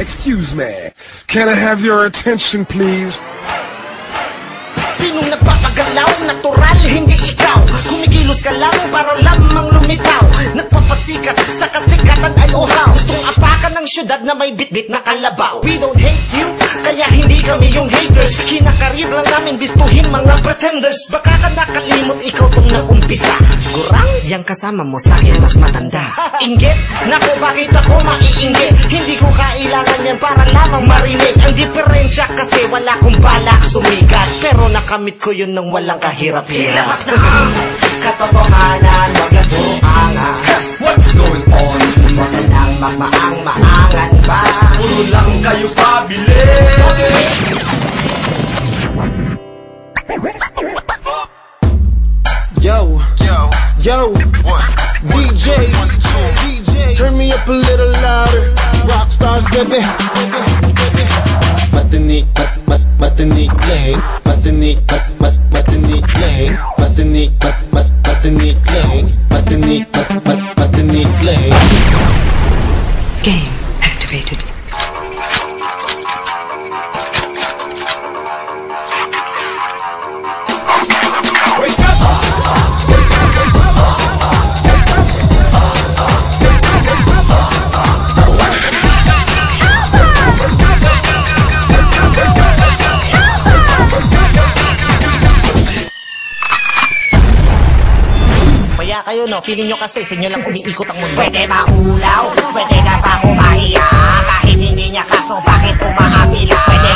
Excuse me. Can I have your attention, please? Sinong nagpapagalaw? Natural, hindi ikaw Kumikilos ka lang para lamang lumitaw Nagpapasikat sa kasikatan ay uhaw ng syudad na may bitbit na kalabaw. We don't hate you, kaya hindi kami yung haters. Kinakarir lang namin bistuhin mga pretenders. Baka ka nakalimot ikaw tong nagumpisa Gurang, yang kasama mo sa akin mas matanda. Inggit, nako bakit ako maiinggit? Hindi ko kailangan yan para lamang marinig Ang diferensya kasi wala kong balak sumikat Pero nakamit ko yun nang walang kahirap-hirap. Labas na. Ang katotohanan, Yo, yo, yo, DJs, turn me up a little louder. Rock stars, baby. Matini, mat, matini, lane. Matini, mat, matini, lane. Matini, mat, matini, lane. Matini, mat, matini, play. Game activated. Kayo no, feeling nyo kasi sa inyo lang umiikot ang mundo. Pwede maulaw, pwede ka pa kumaiya Kahit hindi niya kaso bakit umaapila Pwede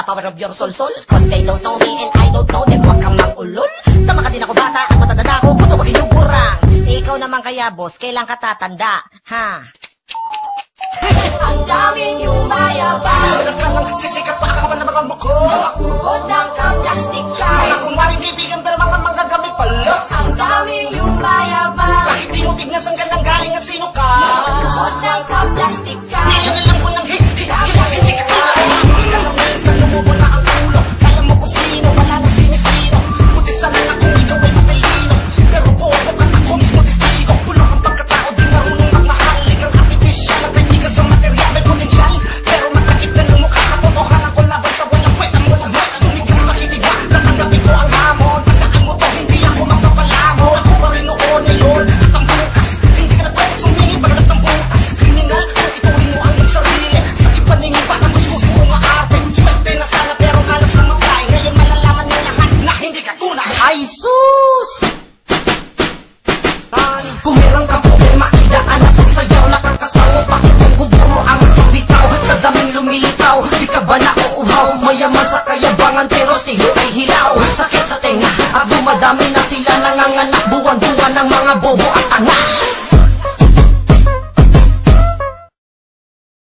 the power of your soul soul Cause they don't know me and I don't know them Huwag kang mangulol Tama ka din ako bata at matanda ako Kung tawagin yung kurang Ikaw naman kaya boss, kailan ka tatanda? Ha? Ang daming yumayabang kasagutan Kumilang ka problema, idaan sa sayaw Nakakasawa pa itong guburo ang sabitaw Sa daming lumilitaw, di ka ba nauuhaw? Mayaman sa kayabangan pero still ay hilaw. Sakit sa tenga, at dumadami na sila nanganganak. Buwan-buwan ng mga bobo at tanga.